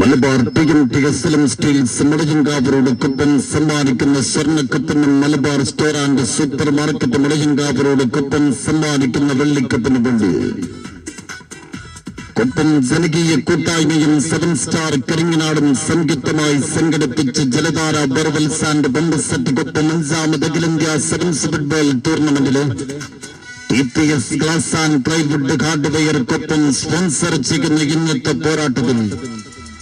Malabar T M T S L M steels മുളയങ്കാവരോട് കുപ്പം സമ്മാനിക്കുന്ന സ്വർണക്കത്തിന് Malabar store and super market Mudayankavu road കുപ്പൻ സമ്മാനിക്കുന്ന വെള്ളിക്കത്തിന് വേണ്ടി. ഒപ്പം ജനകീയ കൂട്ടായ്മയും സെവൻ സ്റ്റാർ കരിങ്ങനാടും സംയുക്തമായി സംഘടിപ്പിച്ച് Jaladhara borewells and pump set Koppam അഞ്ചാമത് അഖിലേന്ത്യാ സെവൻസ് ഫുട്ബോൾ ടൂർണമെന്റിൽ ടി ആൻഡ് പ്ലൈവുഡ് ഹാർഡ്വെയർക്കൊപ്പം സ്പോൺസർ ചെയ്യുന്ന ഇന്നത്തെ പോരാട്ടത്തിൽ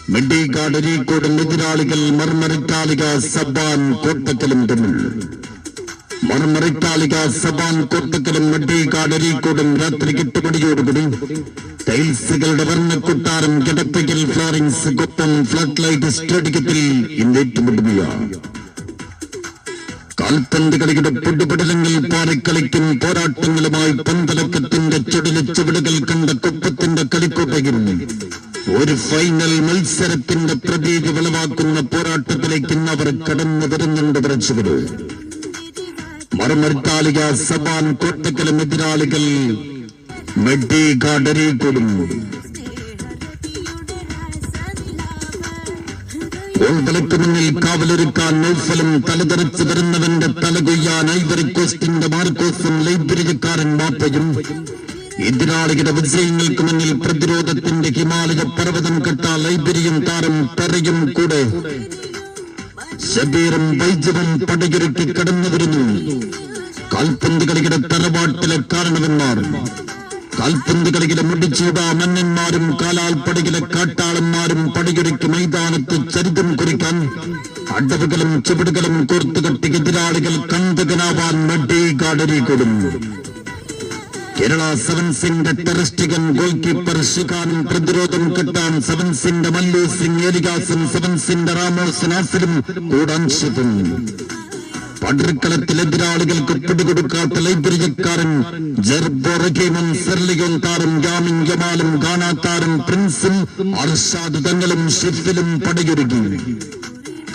മെഡിഗാർഡ് അരീക്കോട് എതിരാളികൾ മർമറിറ്റാലിക സബാൻ കോട്ടക്കലും തമ്മിൽ. മർമറിറ്റാലിക സബാൻ കോട്ടക്കലും മെഡിഗാർഡ് അരീക്കോടും രാത്രി എട്ട് മണിയോടുകൂടി ടൈൽസുകളുടെ വർണക്കൊട്ടാരം കിടപ്പയ്ക്കൽ ഫ്ലാറിംഗ്സ് കൊപ്പം ഫ്ലഡ് ലൈറ്റ് സ്റ്റേഡിയത്തിൽ ഇന്ന് ഏറ്റുമുട്ടുകയാണ് കാൽപന്ത് കളിയുടെ പൊടുപടലങ്ങൾ പാറിക്കളിക്കും പോരാട്ടങ്ങളുമായി പന്തലക്കത്തിന്റെ ചുടലിച്ചുവിടുകൾ കണ്ട കൊപ്പത്തിന്റെ കളിക്കോട്ടയിൽ ഒരു ഫൈനൽ മത്സരത്തിന്റെ പ്രതീക വിളവാക്കുന്ന പോരാട്ടത്തിലേക്ക് ഇന്ന് അവർ കടന്നു വരുന്നുണ്ട് പ്രേക്ഷകര്. മറുമരുത്താലിക സബാൻ കോട്ടക്കലും എതിരാളികൾ മെഡി ഗോൾവലയ്ക്ക് മുന്നിൽ കാവലൊരുക്കാൻ നൗഫലും തലതെറിച്ച് വരുന്നവന്റെ തല കൊയ്യാൻ ഐവറി കോസ്റ്റിന്റെ മാർക്കോസും ലൈബ്രറിക്കാരൻ മാപ്പയും എതിരാളികളുടെ വിജയങ്ങൾക്ക് മുന്നിൽ പ്രതിരോധത്തിന്റെ ഹിമാലയ പർവതം കെട്ട ലൈബ്രറിയും താരം പെറയും കൂടെ ശബീറും വൈദ്യവും പടകിരട്ടി കടന്നു വരുന്നു. കാൽപന്ത് കളിയുടെ തറവാട്ടിലെ കാരണവന്മാർ. കാൽപന്ത് കളിയിലെ മുടിച്ചൂട മന്നന്മാരും കാലാൽ പടകിലെ കാട്ടാളന്മാരും പടയൊരുക്കി മൈതാനത്ത് ചരിതം കുറിക്കാൻ അടവുകളും ചുവടുകളും കോർത്തുകെട്ടി എതിരാളികൾ കന്തകനാവാൻ മഡി കാടരി കൊടുന്നു കേരള സെവൻസിന്റെ ടെറസ്റ്റികൻ ഗോൾ കീപ്പർ ഷിഖാനും പ്രതിരോധം കിട്ടാൻ സെവൻസിന്റെ മല്ലു സിംഗ് ഏലികാസും സെവൻസിന്റെ റാമോസ് നാസിലും കൂടാൻഷിപ്പും പടർക്കളത്തിൽ എതിരാളികൾക്ക് പിടികൊടുക്കാത്ത ലൈബ്രറിക്കാരൻ ജർബോറഗീമും സെർലിയും താരം യാമിൻ ജമാലും താരം പ്രിൻസും അർഷാദ് തങ്ങളും ഷിഫിലും പടയൊരുക്കി.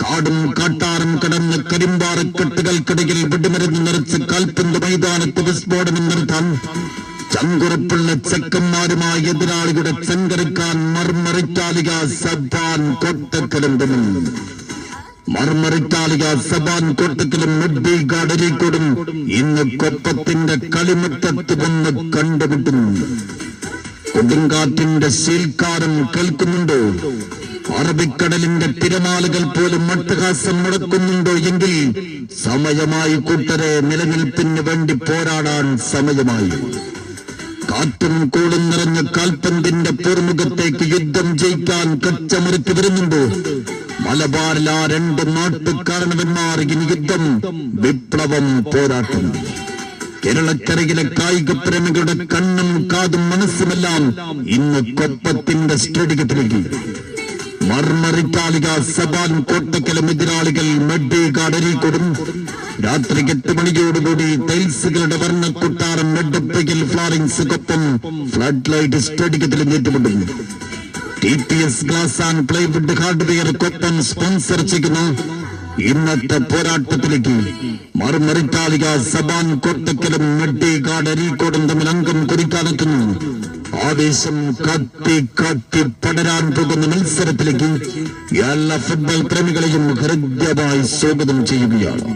കാടും കാട്ടാറും കടന്ന് കരിമ്പാറക്കെട്ടുകൾക്കിടയിൽ വെടിമരുന്ന് നിറച്ച് കാൽപ്പന്ത് മൈതാനത്ത് വിസ്ഫോടനം നടത്താം ചങ്കുറപ്പുള്ള ചെക്കന്മാരുമായി എതിരാളികളുടെ ചെങ്കറിക്കാൻ മർമറിറ്റാലിക സബാൻ കോട്ടക്കലും തമ്മിൽ മർമറിറ്റാലിക സബാൻ കോട്ടക്കലും മുഡ്ബി ഗാഡരിക്കോടും ഇന്ന് കൊപ്പത്തിന്റെ കളിമുറ്റത്ത് വന്ന് കണ്ടുമുട്ടുന്നു കൊടുങ്കാറ്റിന്റെ ശീൽക്കാരം കേൾക്കുന്നുണ്ടോ? അറബിക്കടലിന്റെ തിരമാലകൾ പോലും മട്ടഹാസം മുടക്കുന്നുണ്ടോ എങ്കിൽ സമയമായി കൂട്ടരെ നിലനിൽപ്പിന് വേണ്ടി പോരാടാൻ സമയമായി. കാറ്റും കൂടും നിറഞ്ഞ കാൽപന്തിന്റെ പൂർമുഖത്തേക്ക് യുദ്ധം ജയിക്കാൻ കച്ചമുറുക്കി വരുന്നുണ്ടോ? മലബാറിൽ രണ്ട് നാട്ടുകാരണവന്മാർ ഇനി യുദ്ധം വിപ്ലവം പോരാട്ടം. കേരളക്കരയിലെ കായിക പ്രേമികളുടെ കണ്ണും കാതും മനസ്സുമെല്ലാം ഇന്ന് കൊപ്പത്തിന്റെ സ്റ്റേഡിയത്തിലേക്ക് മർമറിക്കാലിക സബാൻ കോട്ടക്കലും എതിരാളികൾ മെഡ് കടരിക്കൊടും രാത്രി എട്ട് മണിയോടുകൂടി ടൈൽസുകളുടെ വർണക്കൊട്ടാരം മെഡപ്പയ്ക്കൽ ഫ്ലോറിങ്സുക്കൊപ്പം ഫ്ലഡ് ലൈറ്റ് സ്റ്റേഡിയത്തിലും ഏറ്റുമുട്ടും T P S glass and plywood ഹാർഡ്വെയർക്കൊപ്പം sponsor ചെയ്യുന്ന ഇന്നത്തെ പോരാട്ടത്തിലേക്ക് മറുമറിറ്റാളിക സബാൻ കൊത്തക്കലും മെട്ടിക്കാട് അരീക്കോടും തമ്മിൽ അംഗം കുറിക്കാനെത്തുന്നു ആവേശം കത്തി കത്തി പടരാൻ പോകുന്ന മത്സരത്തിലേക്ക് എല്ലാ ഫുട്ബോൾ പ്രേമികളെയും ഹൃദ്യമായി സ്വാഗതം ചെയ്യുകയാണ്.